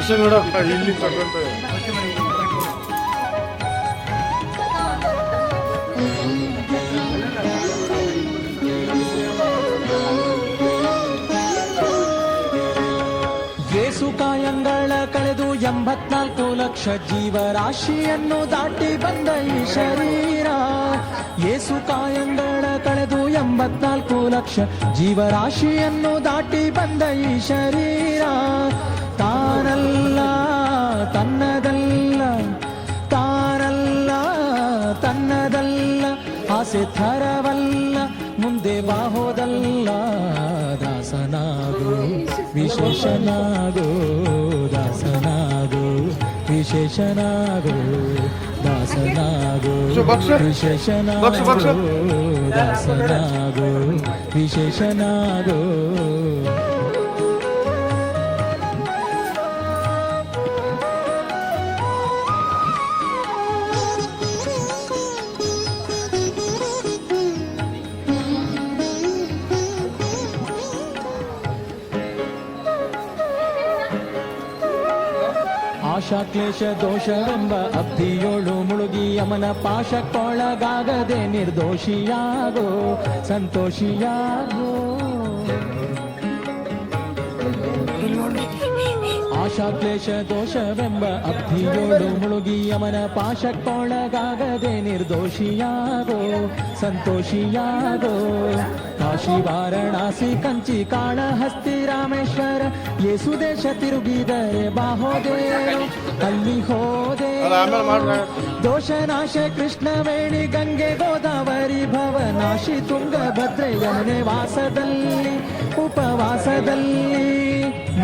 ವಿಷಯ ನೋಡಪ್ಪ ಇಲ್ಲಿ ತಗೊಂತ ಏಸು ಕಾಯಂಗಳ ಕಳೆದು ಎಂಬತ್ನಾಲ್ಕು ಲಕ್ಷ ಜೀವರಾಶಿಯನ್ನು ದಾಟಿ ಬಂದ ಈ ಶರೀರ. ಏಸು ಕಾಯಂಗಳ ಕಳೆದು ಎಂಬತ್ನಾಲ್ಕು ಲಕ್ಷ ಜೀವರಾಶಿಯನ್ನು ದಾಟಿ ಬಂದ ಈ ಶರೀರ. ತನ್ನದಲ್ಲ ತಾನಲ್ಲ ತನ್ನದಲ್ಲ ಆಸೆ ಥರವಲ್ಲ ಮುಂದೆ ಬಾಹೋದಲ್ಲ ದಾಸನಾಗೋ ವಿಶೇಷನಾಗೋ ದಾಸನಾಗೋ ವಿಶೇಷನಾಗೋ ದಾಸನಾಗೋ ಬಕ್ಷು, ಬಕ್ಷು. ಬಕ್ಷು, ಕ್ಲೇಶ ದೋಷವೆಂಬ ಅಬ್ಧಿಯೋಳು ಮುಳುಗಿ ಯಮನ ಪಾಶಕ್ಕೊಳಗಾಗದೆ ನಿರ್ದೋಷಿಯಾಗೋ ಸಂತೋಷಿಯಾಗೋ. ಆಶಾ ಕ್ಲೇಶ ದೋಷವೆಂಬ ಅಬ್ಧಿಯೋಳು ಮುಳುಗಿ ಯಮನ ಪಾಶಕ್ಕೊಳಗಾಗದೆ ನಿರ್ದೋಷಿಯಾಗೋ ಸಂತೋಷಿಯಾಗೋ. ಕಾಶಿ ವಾರಣಾಸಿ ಕಂಚಿ ಕಾಳಹಸ್ತಿ ರಾಮೇಶ್ವರ ಯೇಸು ದೇಶ ತಿರುಗಿದರೆ ಬಾಹೋದೇನು ಅಲ್ಲಿ ಹೋದೆ ದೋಷನಾಶ ಕೃಷ್ಣವೇಣಿ ಗಂಗೆ ಗೋದಾವರಿ ಭವನಾಶಿ ತುಂಗಭದ್ರೆ ಯಮುನೆ ವಾಸದಲ್ಲಿ ಉಪವಾಸದಲ್ಲಿ.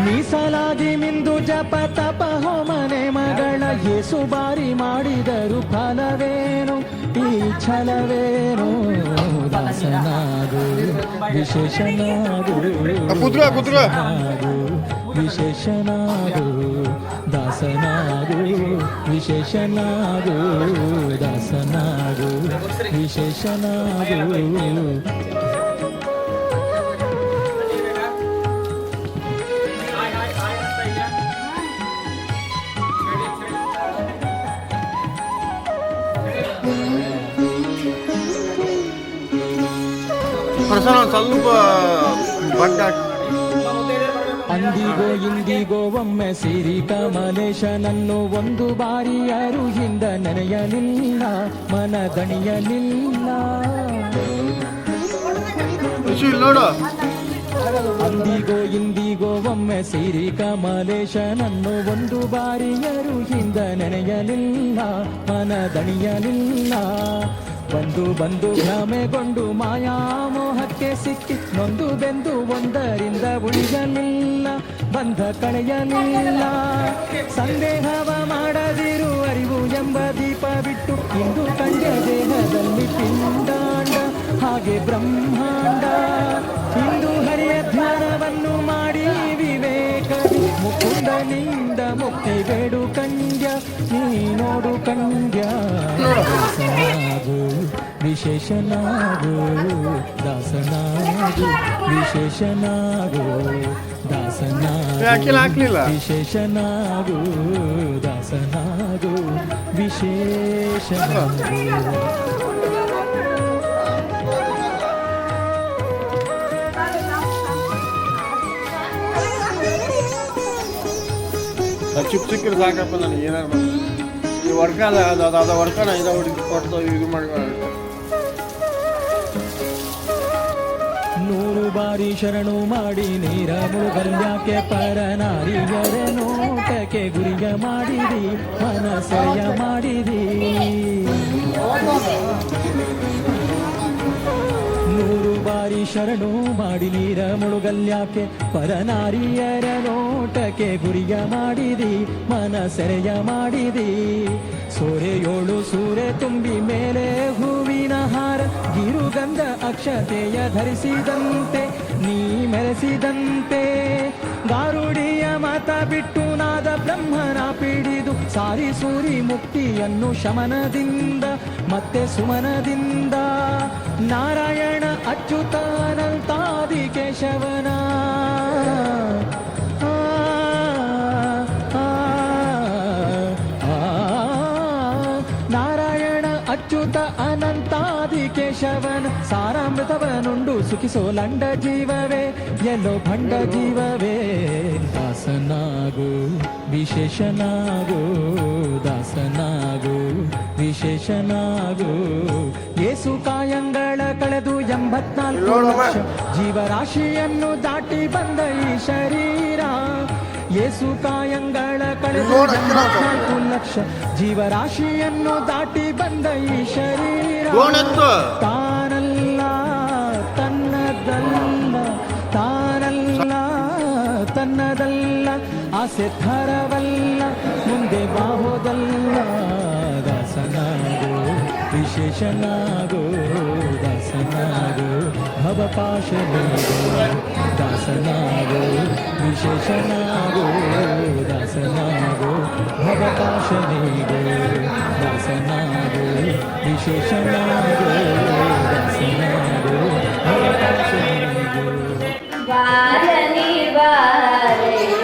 ಮೀಸಲಾಗಿ ಮಿಂದು ಜಪ ತಪ ಹೋಮನೆ ಮಗಳ ಯೇಸು ಬಾರಿ ಮಾಡಿದರು ಫಲವೇನು? ಈ ಛಲವೇನು? ದಾಸನಾಗು ವಿಶೇಷನಾಗು ವಿಶೇಷನಾಗು ದಾಸನಾಗು ವಿಶೇಷನಾಗು ದಾಸನಾಗು ವಿಶೇಷನಾಗು. ಪ್ರಸನ್ನ ಸ್ವಲ್ಪ ಬಡ್ಡ. ಅಂದಿಗೋ ಇಂದಿಗೋ ಒಮ್ಮೆ ಸಿರಿ ಕಮಲೇಶನನ್ನು ಒಂದು ಬಾರಿ ಅರುಹಿಂದ ಹಿಂದ ನೆನೆಯಲಿಲ್ಲ ಮನ ಗಣಿಯಲಿಲ್ಲ ವಿಷು ಇಲ್ಲಿ ನೋಡು. ಅಂದಿಗೋ ಇಂದಿಗೋ ಒಮ್ಮೆ ಸಿರಿ ಕಮಲೇಶನನ್ನು ಒಂದು ಬಾರಿ ಅರುಹಿಂದ ಹಿಂದ ನೆನೆಯಲಿಲ್ಲ ಮನ ದಣಿಯಲಿಲ್ಲ ಬಂದು ಬಂದು ಭ್ರಮೆಗೊಂಡು ಮಾಯಾಮೋಹಕ್ಕೆ ಸಿಕ್ಕಿ ನೊಂದು ಬೆಂದು ಒಂದರಿಂದ ಉಳಿಯಲಿಲ್ಲ, ಬಂಧ ಕಳೆಯಲಿಲ್ಲ. ಸಂದೇಹವ ಮಾಡದಿರು ಅರಿವು ಎಂಬ ದೀಪ ಬಿಟ್ಟು ಇಂದು ಕಂಡ ದೇಹದಲ್ಲಿ ಪಿಂಡಾಂಡ, ಹಾಗೆ ಬ್ರಹ್ಮಾಂಡ. ಇಂದು ಹರಿಯ ಧ್ಯಾನವನ್ನು ಮಾಡಿ ವಿವೇಕ ಮುಕುಂದನಿಂದ ಮುಕ್ತಿ ಬೇಡು ಕಂಡ್ಯ ನೀ ನೋಡು ಕಂಡ್ಯ ದಾಸನಾಗು ವಿಶೇಷನಾಗು ದಾಸನಾಗು ವಿಶೇಷನಾಗು ದಾಸನಾಗು ಹಾಕಿಲ್ಲ ಹಾಕ್ಲಿಲ್ಲ ವಿಶೇಷನಾಗು ದಾಸನಾಗು ವಿಶೇಷನಾಗು ಚಿಕ್ಕ ಚಿಕ್ಕದು ಸಾಕಪ್ಪ ನನಗೆ ಏನಾರು. ಈ ವರ್ಕ ಅದ ಅದು ವರ್ಕನ ಇದ ಹುಡುಗಿ ಕೊಟ್ಟು ಇದು ಮಾಡಿ ನೂರು ಬಾರಿ ಶರಣು ಮಾಡಿ, ನೀರ ಮುಳುಗಲ್ಯಾಕೆ ಪರ ನಾರಿಯರ ನೋಟಕ್ಕೆ ಗುರಿಯ ಮಾಡಿದಿ, ಮನಸಯ ಮಾಡಿದಿ ಬಾರಿ ಶರಣು ಮಾಡಿ ನೀರ ಮುಳುಗಲ್ಯಾಕೆ? ಪರನಾರಿಯರ ನೋಟಕ್ಕೆ ಗುರಿಯ ಮಾಡಿದಿ, ಮನಸೆರೆಯ ಮಾಡಿದಿ. ಸೂರೆಯೋಳು ಸೂರೆ ತುಂಬಿ ಮೇಲೆ ಹೂವಿನ ಹಾರ, ಗಿರುಗಂಧ ಅಕ್ಷತೆಯ ಧರಿಸಿದಂತೆ, ನೀ ಮೆರೆಸಿದಂತೆ. ಗಾರುಡಿಯ ಮತ ಬಿಟ್ಟು ನಾದ ಬ್ರಹ್ಮನ ಪಿಡಿದು ಸಾರಿ ಸೂರಿ ಮುಕ್ತಿಯನ್ನು ಶಮನದಿಂದ ಮತ್ತೆ ಸುಮನದಿಂದ ನಾರಾಯಣ ಅಚ್ಯುತಾನಂತಾದಿ ಕೇಶವನ ನಾರಾಯಣ ಅಚ್ಯುತ ಅನಂತಾದಿ ಕೇಶವನ ಸಾರಾಮೃತವನುಂಡು ಸುಖಿಸೋ ಲಂಡ ಜೀವವೇ ಎಲ್ಲೋ ಭಂಡ ಜೀವವೇ. ದಾಸನಾಗು ವಿಶೇಷನಾಗು ದಾಸನಾಗು ವಿಶೇಷನಾಗು. ಏಸು ಕಾಯಂಗಳ ಕಳೆದು ಎಂಬತ್ನಾಲ್ಕು ವರ್ಷ ಜೀವರಾಶಿಯನ್ನು ದಾಟಿ ಬಂದ ಈ ಶರೀರ. ಏಸು ಕಾಯಂಗಳ ಕಳೆದು ಎಂಬತ್ನಾಲ್ಕು ಲಕ್ಷ ಜೀವರಾಶಿಯನ್ನು ದಾಟಿ ಬಂದ ಈ ಶರೀರ. ಆಸೆ ಥರವಲ್ಲ ಮುಂದೆ ಬಾಹೋದಲ್ಲ ದಾಸನಾಗೋ ವಿಶೇಷನಾಗೋ ದಾಸನಾಗೋ ಭವಪಾಶನಾಗೋ ದಾಸನಾಗೋ ವಿಶೇಷನಾಗೋ ದಾಸನಾಗೋ ಭವಪಾಶನಿಗೋ ದಾಸನಾಗೋ ವಿಶೇಷನಾಗೋ ದಾಸನಾಗೋ ಭವಪಾಶನಿಗೋ ವಾರನಿ ವಾರೇ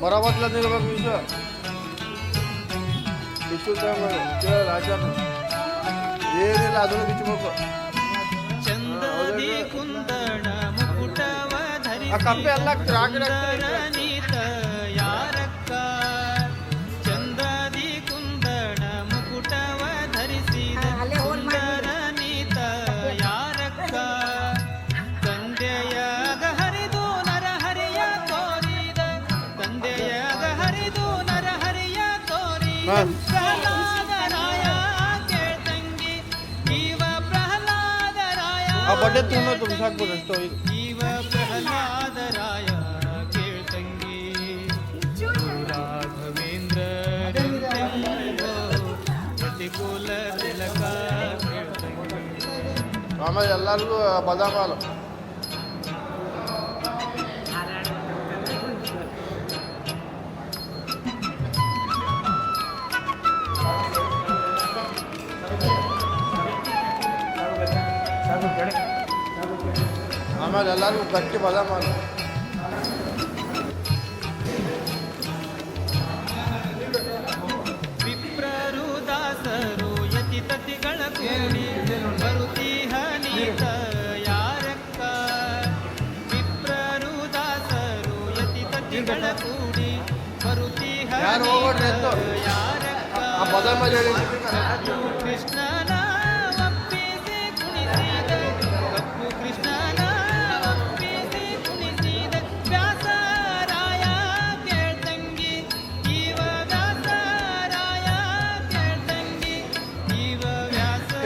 बरा वाटला नाही बघ मिसळ बिचू त्या राजा. हे रे लाजून बिचू चंदनी कुंदण मुकुटवा धरी कापे अल्ला क्राक ತೋರಿದ ಹಾ. ಪ್ರಹ್ಲಾದರಾಯ ಕೇಳ್ತಂಗಿ ಇವ ಪ್ರಹ್ಲಾದರಾಯ ಆ ಬಡ್ಡೆ ತುಂಬ ತುಂಬಿಸಾಕ್ಬೋದು ಅಷ್ಟು ಇದು ಜೀವ ಪ್ರಹ್ಲಾದರಾಯ ಕೇಳ್ತಂಗಿ ರಾಘವೇಂದ್ರ ಪ್ರತಿಕೂಲ ತಿಲಕ ಕೇಳ್ತಂಗಿ ಆಮೇಲೆ ಎಲ್ಲರಿಗೂ ಬದಾಮ ಹಾಲು ಎಲ್ಲರೂ ಗಟ್ಟಿ ಬಲ ಮಾಡಿ. ವಿಪ್ರರು ದಾಸರು ಯತಿ ತತಿಗಳ ಕೂಡಿ ಬರುತ್ತೀಹ ನೀತ ಯಾರಕ್ಕ ವಿಪ್ರರು ದಾಸರು ಯತಿ ತತಿಗಳ ಕೂಡಿ ಬರುತ್ತೀಹ. ಯಾರಕ್ಕ ಆ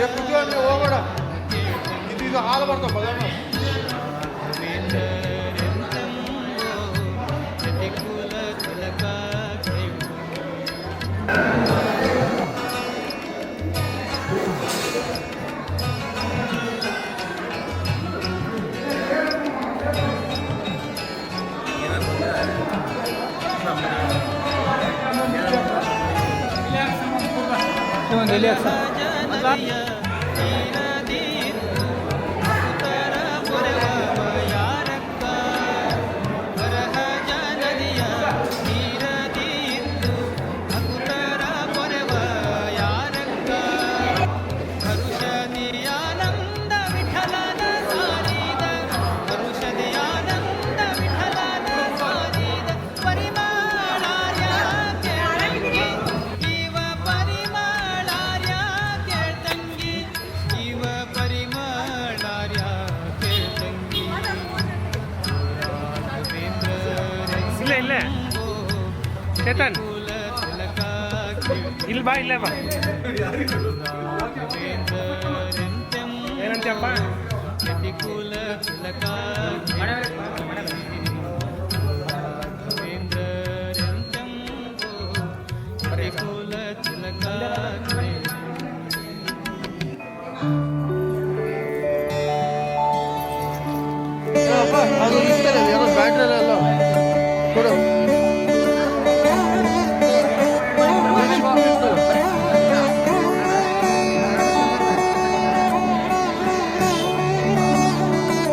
ಕುತ್ಕೊಂಡು ಹೋಗ್ಬೇಡ ಇದು ಇದು ಹಾಲು ಬರ್ತಾವ ಬದಾಮ ರಾಘವೇಂದ್ರರೆಂತೆಂಬೋ ಇಲ್ಲಿ